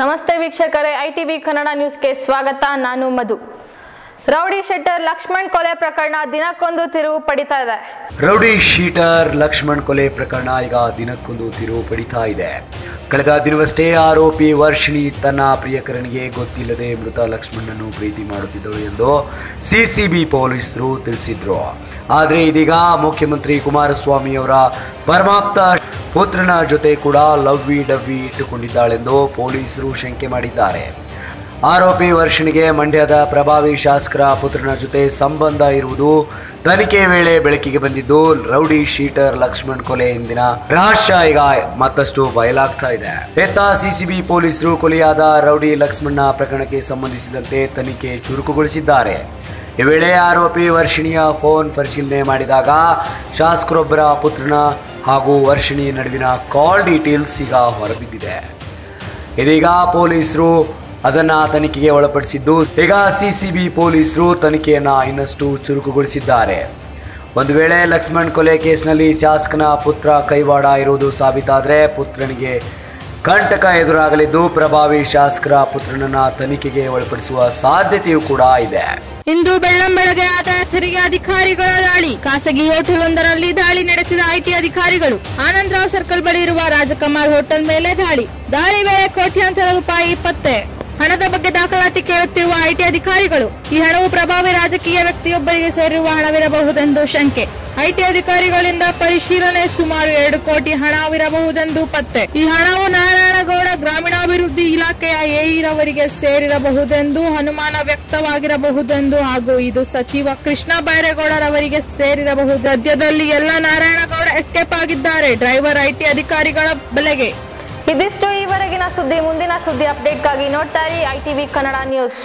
ನಮಸ್ತೆ ವೀಕ್ಷಕರೇ ಐಟಿವಿ ಕನ್ನಡ ನ್ಯೂಸ್ಗೆ ಸ್ವಾಗತ. ನಾನು ಮಧು. ರೌಡಿ ಶೆಟ್ಟರ್ ಲಕ್ಷ್ಮಣ್ ಕೊಲೆ ಪ್ರಕರಣ ದಿನಕ್ಕೊಂದು ತಿರುವು ಪಡಿತಾ ಇದೆ. ರೌಡಿ ಶೀಟರ್ ಲಕ್ಷ್ಮಣ್ ಕೊಲೆ ಪ್ರಕರಣ ಈಗ ದಿನಕ್ಕೊಂದು ತಿರುವು ಪಡಿತಾ ಇದೆ. ಕಳೆದ ದಿನವಷ್ಟೇ ಆರೋಪಿ ವರ್ಷಿಣಿ ತನ್ನ ಪ್ರಿಯಕರನಿಗೆ ಗೊತ್ತಿಲ್ಲದೆ ಮೃತ ಲಕ್ಷ್ಮಣನನ್ನು ಪ್ರೀತಿ ಮಾಡುತ್ತಿದ್ದರು ಎಂದು ಸಿಸಿಬಿ ಪೊಲೀಸರು ತಿಳಿಸಿದ್ರು. ಆದರೆ ಇದೀಗ ಮುಖ್ಯಮಂತ್ರಿ ಕುಮಾರಸ್ವಾಮಿ ಅವರ ಪರಮಾಪ್ತ ಪುತ್ರನ ಜೊತೆ ಕೂಡ ಲವ್ವಿ ಡವ್ವಿ ಇಟ್ಟುಕೊಂಡಿದ್ದಾಳೆಂದು ಪೊಲೀಸರು ಶಂಕೆ ಮಾಡಿದ್ದಾರೆ. ಆರೋಪಿ ವರ್ಷಿಣಿಗೆ ಮಂಡ್ಯದ ಪ್ರಭಾವಿ ಶಾಸಕರ ಪುತ್ರನ ಜೊತೆ ಸಂಬಂಧ ಇರುವುದು ತನಿಖೆ ವೇಳೆ ಬೆಳಕಿಗೆ ಬಂದಿದ್ದು, ರೌಡಿ ಶೀಟರ್ ಲಕ್ಷ್ಮಣ್ ಕೊಲೆ ಹಿಂದಿನ ರಹಸ್ಯ ಈಗ ಮತ್ತಷ್ಟು ಬಯಲಾಗ್ತಾ ಇದೆ. ಎತ್ತ ಸಿಸಿಬಿ ಪೊಲೀಸರು ಕೊಲೆಯಾದ ರೌಡಿ ಲಕ್ಷ್ಮಣ್ಣ ಪ್ರಕರಣಕ್ಕೆ ಸಂಬಂಧಿಸಿದಂತೆ ತನಿಖೆ ಚುರುಕುಗೊಳಿಸಿದ್ದಾರೆ. ಈ ವೇಳೆ ಆರೋಪಿ ವರ್ಷಿಣಿಯ ಫೋನ್ ಪರಿಶೀಲನೆ ಮಾಡಿದಾಗ ಶಾಸಕರೊಬ್ಬರ ಪುತ್ರನ ಹಾಗೂ ವರ್ಷಿಣಿ ನಡುವಿನ ಕಾಲ್ ಡೀಟೇಲ್ಸ್ ಈಗ ಹೊರಬಿದ್ದಿದೆ. ಇದೀಗ ಪೊಲೀಸರು ಅದನ್ನು ತನಿಖೆಗೆ ಒಳಪಡಿಸಿದ್ದು, ಈಗ ಸಿಸಿಬಿ ಪೊಲೀಸರು ತನಿಖೆಯನ್ನು ಇನ್ನಷ್ಟು ಚುರುಕುಗೊಳಿಸಿದ್ದಾರೆ. ಒಂದು ವೇಳೆ ಲಕ್ಷ್ಮಣ್ ಕೊಲೆ ಕೇಸ್ನಲ್ಲಿ ಶಾಸಕನ ಪುತ್ರ ಕೈವಾಡ ಇರುವುದು ಸಾಬೀತಾದರೆ ಪುತ್ರನಿಗೆ ಕಂಟಕ ಎದುರಾಗಲಿದ್ದು ಪ್ರಭಾವಿ ಶಾಸಕರ ಪುತ್ರನನ್ನ ತನಿಖೆಗೆ ಒಳಪಡಿಸುವ ಸಾಧ್ಯತೆಯೂ ಕೂಡ ಇದೆ. ಇಂದು ಬೆಳ್ಳಂಬೆಳಗ್ಗೆ ಆದ ತೆರಿಗೆ ಅಧಿಕಾರಿಗಳ ದಾಳಿ. ಖಾಸಗಿ ಹೋಟೆಲ್ ದಾಳಿ ನಡೆಸಿದ ಐಟಿ ಅಧಿಕಾರಿಗಳು. ಆನಂದರಾವ್ ಸರ್ಕಲ್ ಬಳಿ ಇರುವ ರಾಜಕುಮಾರ್ ಹೋಟೆಲ್ ಮೇಲೆ ದಾಳಿ. ದಾಳಿ ವೇಳೆ ಕೋಟ್ಯಾಂತರ ರೂಪಾಯಿ ಪತ್ತೆ. ಹಣದ ಬಗ್ಗೆ ದಾಖಲಾತಿ ಕೇಳುತ್ತಿರುವ ಐಟಿ ಅಧಿಕಾರಿಗಳು, ಈ ಹಣವು ಪ್ರಭಾವಿ ರಾಜಕೀಯ ವ್ಯಕ್ತಿಯೊಬ್ಬರಿಗೆ ಸೇರಿರುವ ಹಣವಿರಬಹುದೆಂದು ಶಂಕೆ. ಐಟಿ ಅಧಿಕಾರಿಗಳಿಂದ ಪರಿಶೀಲನೆ ಸುಮಾರು ಎರಡು ಕೋಟಿ ಹಣವಿರಬಹುದೆಂದು ಪತ್ತೆ. ಈ ಹಣವು ನಾರಾಯಣಗೌಡ ಗ್ರಾಮೀಣಾಭಿವೃದ್ಧಿ ಇಲಾಖೆಯ ಎಇರವರಿಗೆ ಸೇರಿರಬಹುದೆಂದು ಅನುಮಾನ ವ್ಯಕ್ತವಾಗಿರಬಹುದೆಂದು ಹಾಗೂ ಇದು ಸಚಿವ ಕೃಷ್ಣ ಬೈರೇಗೌಡರವರಿಗೆ ಸೇರಿರಬಹುದು. ಸದ್ಯದಲ್ಲಿ ಎಲ್ಲ ನಾರಾಯಣಗೌಡ ಎಸ್ಕೇಪ್ ಆಗಿದ್ದಾರೆ. ಡ್ರೈವರ್ ಐಟಿ ಅಧಿಕಾರಿಗಳ ಬಲೆಗೆ. ಇದಿಷ್ಟು ಈವರೆಗಿನ ಸುದ್ದಿ ಮುಂದಿನ ಸುದ್ದಿ ಅಪ್ಡೇಟ್ಗಾಗಿ ನೋಡ್ತಾ ಇರಿ ಐಟಿವಿ ಕನ್ನಡ ನ್ಯೂಸ್